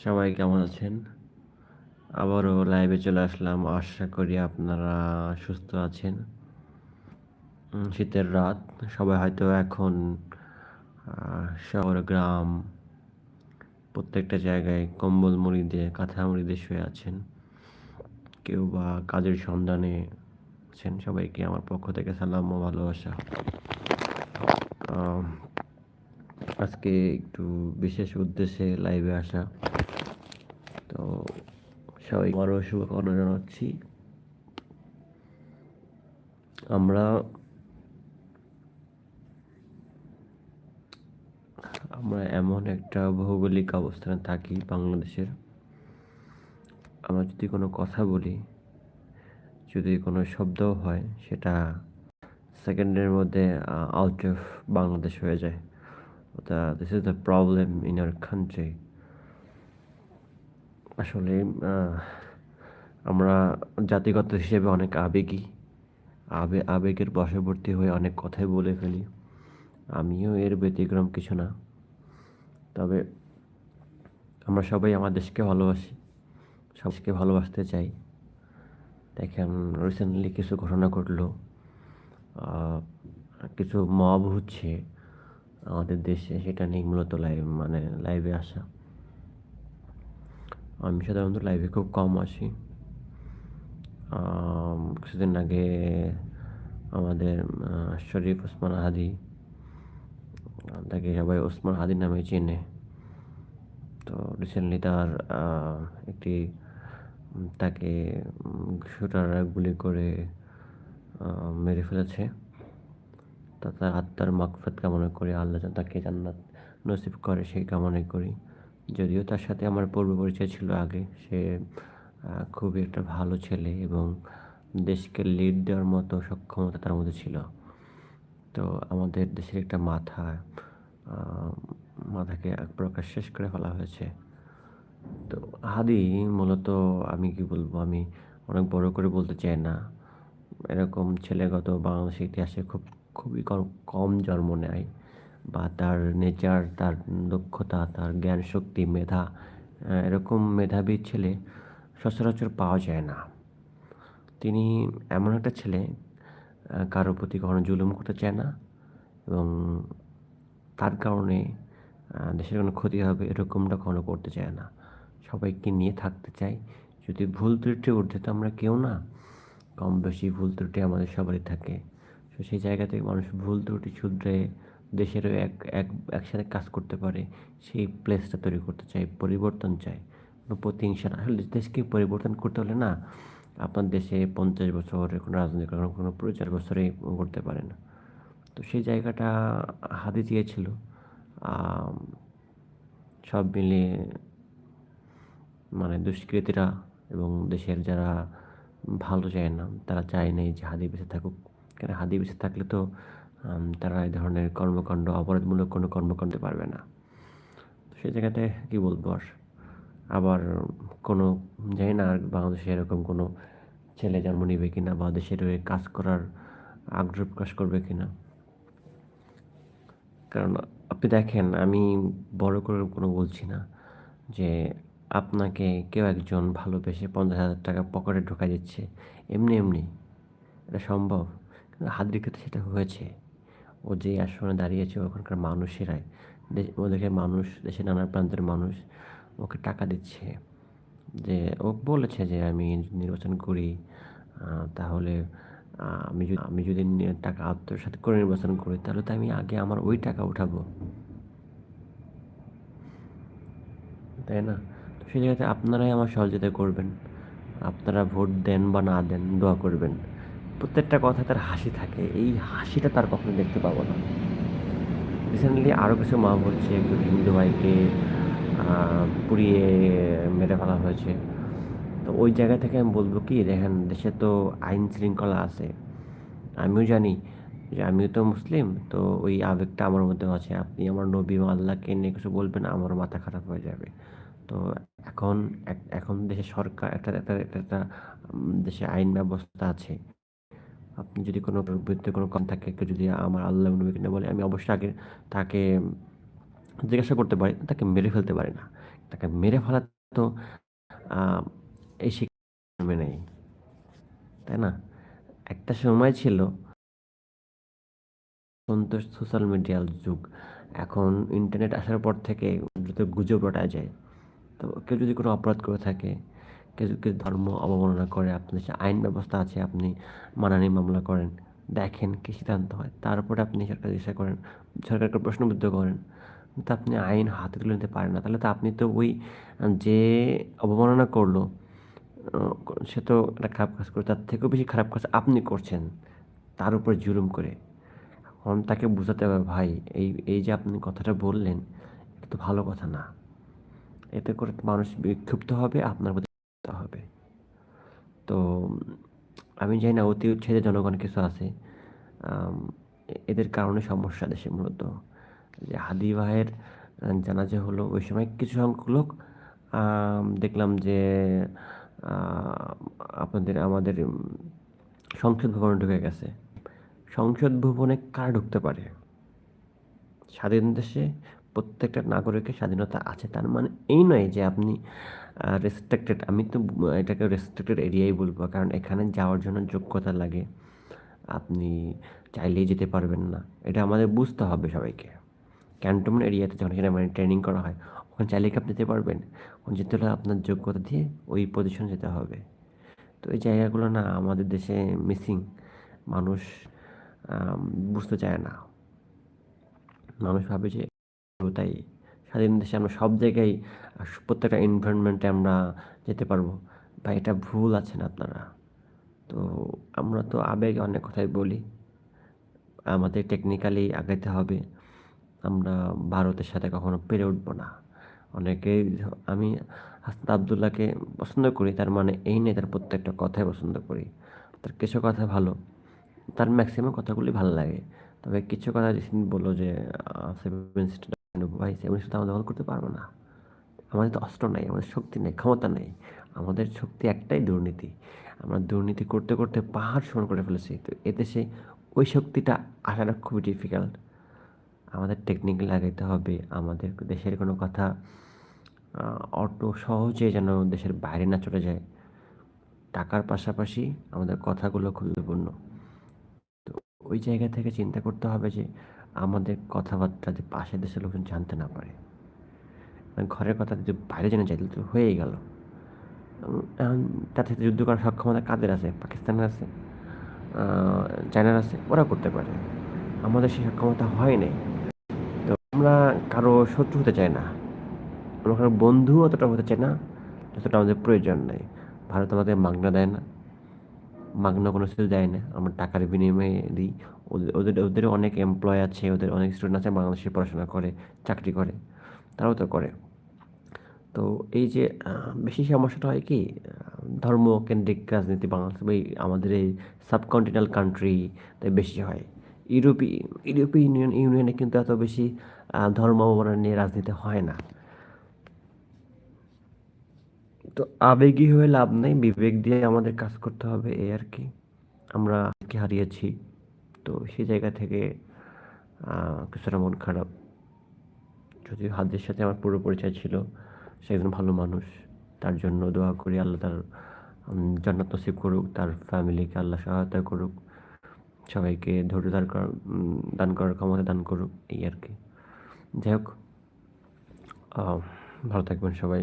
সবাই কেমন আছেন? আবারও লাইভে চলে আসলাম। আশা করি আপনারা সুস্থ আছেন। শীতের রাত। সবাই হয়তো এখন শহর, গ্রাম, প্রত্যেকটা জায়গায় কম্বল মুড়ি দিয়ে, কাঁথা মুড়ি দিয়ে শুয়ে আছেন। কেউ বা কাজের সন্ধানে আছেন। সবাইকে আমার পক্ষ থেকে সালাম ও ভালোবাসা। আজকে একটু বিশেষ উদ্দেশ্যে লাইভে আসা। তো সবাই আরও শুভকামনা জানাচ্ছি। আমরা আমরা এমন একটা ভৌগোলিক অবস্থানে থাকি বাংলাদেশের। আমরা যদি কোনো কথা বলি, যদি কোনো শব্দ হয়, সেটা সেকেন্ডের মধ্যে আউট অফ বাংলাদেশ হয়ে যায়। This is the problem in our country আসলে আমরা জাতিগত হিসেবে অনেক আবেগী। আবে, আবেগের বশবর্তী হয়ে অনেক কথাই বলে ফেলি। আমিও এর ব্যতিক্রম কিছু না। তবে আমরা সবাই আমার দেশকে ভালোবাসি সবকে ভালোবাসতে চাই। দেখেন রিসেন্টলি কিছু ঘটনা ঘটলো। কিছু মব হচ্ছে আমাদের দেশে, সেটা নিয়ে মূলত লাইভ মানে লাইভে আসা। আমি সাধারণত লাইভে খুব কম আসি। কিছুদিন আগে আমাদের শরীফ ওসমান হাদি, তাকে সবাই ওসমান হাদি নামে চেনে। তো রিসেন্টলি তার একটি তাকে শুটাররা গুলি করে মেরে ফেলেছে। তা তার আত্মার মাকফাত কামনা করি, আল্লাহ তাকে জান্নাত নসিব করে, সেই কামনাই করি। যদিও তার সাথে আমার পূর্ব পরিচয় ছিল আগে। সে খুবই একটা ভালো ছেলে এবং দেশকে লিড দেওয়ার মতো সক্ষমতা তার মধ্যে ছিল। তো আমাদের দেশের একটা মাথা মাথাকে এক প্রকার শেষ করে ফেলা হয়েছে। তো হাদি, মূলত আমি কি বলব, আমি অনেক বড় করে বলতে চাই না। এরকম ছেলেগত বাংলাদেশের ইতিহাসে খুব, খুবই কম- কম জন্ম নেয়। বা তার নেচার, তার দক্ষতা, তার জ্ঞান শক্তি মেধা এরকম মেধাবী ছেলে সচরাচর পাওয়া যায় না। তিনি এমন একটা ছেলে কারও প্রতি কখনো জুলুম করতে চায় না এবং তার কারণে দেশের কোনো ক্ষতি হবে এরকমটা কখনো করতে চায় না। সবাইকে নিয়ে থাকতে চাই যদি ভুল ত্রুটি উঠতে তো আমরা কেউ না কম বেশি ভুল ত্রুটি আমাদের সবারই থাকে। তো সেই জায়গা থেকে মানুষ ভুল ত্রুটি শুধরে দেশেরও এক এক একসাথে কাজ করতে পারে সেই প্লেসটা তৈরি করতে চাই পরিবর্তন চাই কোনো প্রতিহিংসা না। আসলে দেশকে পরিবর্তন করতে হলে না আপনার দেশে পঞ্চাশ বছরের কোনো রাজনৈতিক কোনো প্রচার বছরেই করতে পারে না। তো সেই জায়গাটা হাতে চেয়েছিল। আম, সব মিলিয়ে মানে দুষ্কৃতীরা এবং দেশের যারা ভালো চায় না তারা চায় নাই যে হাদি বেঁচে থাকুক। কেন হাদি বেঁচে থাকলে তো তারা এই ধরনের কর্মকাণ্ড, অপরাধমূলক কোনো কর্মকাণ্ড পারবে না। সেই জায়গাতে কী বলব আর? আবার কোনো, জানি না আর বাংলাদেশে এরকম কোনো ছেলে জন্ম নিবে কিনা বা দেশের হয়ে কাজ করার আগ্রহ প্রকাশ করবে কি না কারণ আপনি দেখেন, আমি বড় করে কোনো বলছি না যে আপনাকে কেউ একজন ভালোবেসে পঞ্চাশ হাজার টাকা পকেটে ঢোকা দিচ্ছে। এমনি এমনি। এটা সম্ভব। কিন্তু ক্ষেত্রে সেটা হয়েছে। ও যে আসনে দাঁড়িয়েছে ওখানকার মানুষেরাই। ওদেরকে মানুষ, দেশের নানা প্রান্তের মানুষ ওকে টাকা দিচ্ছে যে, ও বলেছে যে আমি নির্বাচন করি তাহলে আমি যদি আমি যদি টাকা আত্মসাৎ করে নির্বাচন করি, তাহলে তো আমি আগে আমার ওই টাকা উঠাবো। তাই না? তো সেই জায়গাতে আপনারাই আমার সহযোগিতা করবেন। আপনারা ভোট দেন বা না দেন, দোয়া করবেন। প্রত্যেকটা কথা তার হাসি থাকে। এই হাসিটা তার কখনো দেখতে পাবো না। রিসেন্টলি আরও কিছু মা বলছে হিন্দু ভাইকে পুড়িয়ে মেরে ফেলা হয়েছে। তো ওই জায়গা থেকে আমি বলব কি দেখেন দেশে তো আইন শৃঙ্খলা আছে। আমিও জানি যে আমিও তো মুসলিম তো ওই আবেগটা আমার মধ্যে আছে। আপনি আমার নবী আল্লাহকে নিয়ে কিছু বলবেন আমার মাথা খারাপ হয়ে যাবে। তো এখন এখন দেশে সরকার একটা একটা একটা, দেশে আইন ব্যবস্থা আছে। আপনি যদি কোনো বিরুদ্ধে কোনো কম থাকে, কেউ যদি আমার আল্লাহ নবীকে না বলে, আমি অবশ্যই আগে তাকে জিজ্ঞাসা করতে পারি, তাকে মেরে ফেলতে পারি না। তাকে মেরে ফেলা তো এই শিক্ষা নেই। তাই না? একটা সময় ছিল সন্তোষ সোশ্যাল মিডিয়ার যুগ। এখন ইন্টারনেট আসার পর থেকে দ্রুত গুজব রটায় যায়। তো কেউ যদি কোনো অপরাধ করে থাকে যদি কেউ ধর্ম অবমাননা করে, আপনার যে আইন ব্যবস্থা আছে, আপনি মানানি মামলা করেন, দেখেন কী সিদ্ধান্ত হয়। তারপরে আপনি সরকার জিজ্ঞাসা করেন, সরকারকে প্রশ্নবিদ্ধ করেন কিন্তু আপনি আইন হাতে তুলে নিতে পারেন না। তাহলে তো আপনি তো ওই যে অবমাননা করল সে তো একটা খারাপ কাজ করে তার থেকেও বেশি খারাপ কাজ আপনি করছেন, তার উপর জুলুম করে। এখন তাকে বোঝাতে হবে, ভাই, এই এই যে আপনি কথাটা বললেন, এটা তো ভালো কথা না। এতে করে মানুষ বিক্ষুব্ধ হবে, আপনার প্রতি তো আমি জানি না অতি উচ্ছেদে জনগণ কিছু আছে এদের কারণে সমস্যা দেশে মূলত। যে হাদি ভাইয়ের জানাজা হলো ওই সময় কিছু সংখ্যক লোক দেখলাম যে আপনাদের আমাদের সংসদ ভবনে ঢুকে গেছে। সংসদ ভবনে কারা ঢুকতে পারে? স্বাধীন দেশে প্রত্যেকটা নাগরিকের স্বাধীনতা আছে, তার মানে এই নয় যে আপনি রেস্ট্রিক্টেড আমি তো এটাকে রেস্ট্রিক্টেড এরিয়াই বলব, কারণ এখানে যাওয়ার জন্য যোগ্যতা লাগে। আপনি চাইলেই যেতে পারবেন না। এটা আমাদের বুঝতে হবে সবাইকে। ক্যান্টনমেন্ট এরিয়াতে যখন এখানে মানে ট্রেনিং করা হয়, ওখানে চাইলে কি আপনি যেতে পারবেন? ওখানে যেতে হলে আপনার যোগ্যতা দিয়ে ওই পজিশন যেতে হবে। তো এই জায়গাগুলো না আমাদের দেশে মিসিং মানুষ বুঝতে চায় না। মানুষ ভাবে যে, তাই স্বাধীন দেশে আমরা সব জায়গায় প্রত্যেকটা এনভায়রনমেন্টে আমরা যেতে পারব। বা এটা ভুল আছেন আপনারা? তো আমরা তো আবেগে অনেক কথাই বলি। আমাদের টেকনিক্যালি আগাইতে হবে। আমরা ভারতের সাথে কখনো পেরে উঠবো না। অনেকে, আমি হাসনাত আবদুল্লাহকে পছন্দ করি, তার মানে এই নেই তার প্রত্যেকটা কথাই পছন্দ করি। তার কিছু কথা ভালো, তার ম্যাক্সিমাম কথাগুলি ভালো লাগে। তবে কিছু কথা বলল যে সেভেন ভাই সেভেন সিস্টার আমরা দখল করতে পারব না। আমাদের তো অস্ত্র নাই, আমাদের শক্তি নেই, ক্ষমতা নেই। আমাদের শক্তি একটাই দুর্নীতি। আমরা দুর্নীতি করতে করতে পাহাড় সমান করে ফেলেছি। তো এদেশে ওই শক্তিটা আসাটা খুবই ডিফিকাল্ট আমাদের টেকনিক লাগাইতে হবে। আমাদের দেশের কোনো কথা অত সহজে যেন দেশের বাইরে না চলে যায়। টাকার পাশাপাশি আমাদের কথাগুলো খুব গুরুত্বপূর্ণ। তো ওই জায়গা থেকে চিন্তা করতে হবে যে আমাদের কথাবার্তা যে পাশের দেশের লোকজন জানতে না পারে। মানে ঘরের কথা যদি বাইরে জেনে যায় তো হয়েই গেল। এখন তার সাথে যুদ্ধ করার সক্ষমতা কাদের আছে? পাকিস্তানের আছে? চায়নার আছে? ওরা করতে পারে। আমাদের সেই সক্ষমতা হয় নাই। তো আমরা কারও শত্রু হতে চাই না। আমরা কারও বন্ধু অতটা হতে চাই না, যতটা আমাদের প্রয়োজন নেই। ভারত আমাদের মাগনা দেয় না। মাগনা কোনো কিছু দেয় না। আমরা টাকার বিনিময়ে দিই। ওদের ওদের অনেক এমপ্লয় আছে, ওদের অনেক স্টুডেন্ট আছে, বাংলাদেশে পড়াশোনা করে, চাকরি করে। তারাও তো করে। তো এই যে বেশি সমস্যাটা হয় কি ধর্মকেন্দ্রিক রাজনীতি বাংলাদেশ এই আমাদের এই সাবকন্টিনেন্টাল কান্ট্রিতে বেশি হয়। ইউরোপী, ইউরোপীয় ইউনিয়ন, ইউনিয়নে কিন্তু এত বেশি ধর্ম নিয়ে রাজনীতি হয় না। তো আবেগী হয়ে লাভ নেই, বিবেক দিয়ে আমাদের কাজ করতে হবে এই আর কি। আমরা আজকে হারিয়েছি, তো সেই জায়গা থেকে কিছুটা মন খারাপ। যদিও হাদের সাথে আমার পুরো পরিচয় ছিল, সে একজন ভালো মানুষ, তার জন্য দোয়া করি আল্লাহ তার জান্নাত নসিব করুক, তার ফ্যামিলিকে আল্লাহ সহায়তা করুক, সবাইকে ধৈর্য দান করার দান করার ক্ষমতা দান করুক, এই আর কি। যাই হোক ভালো থাকবেন সবাই।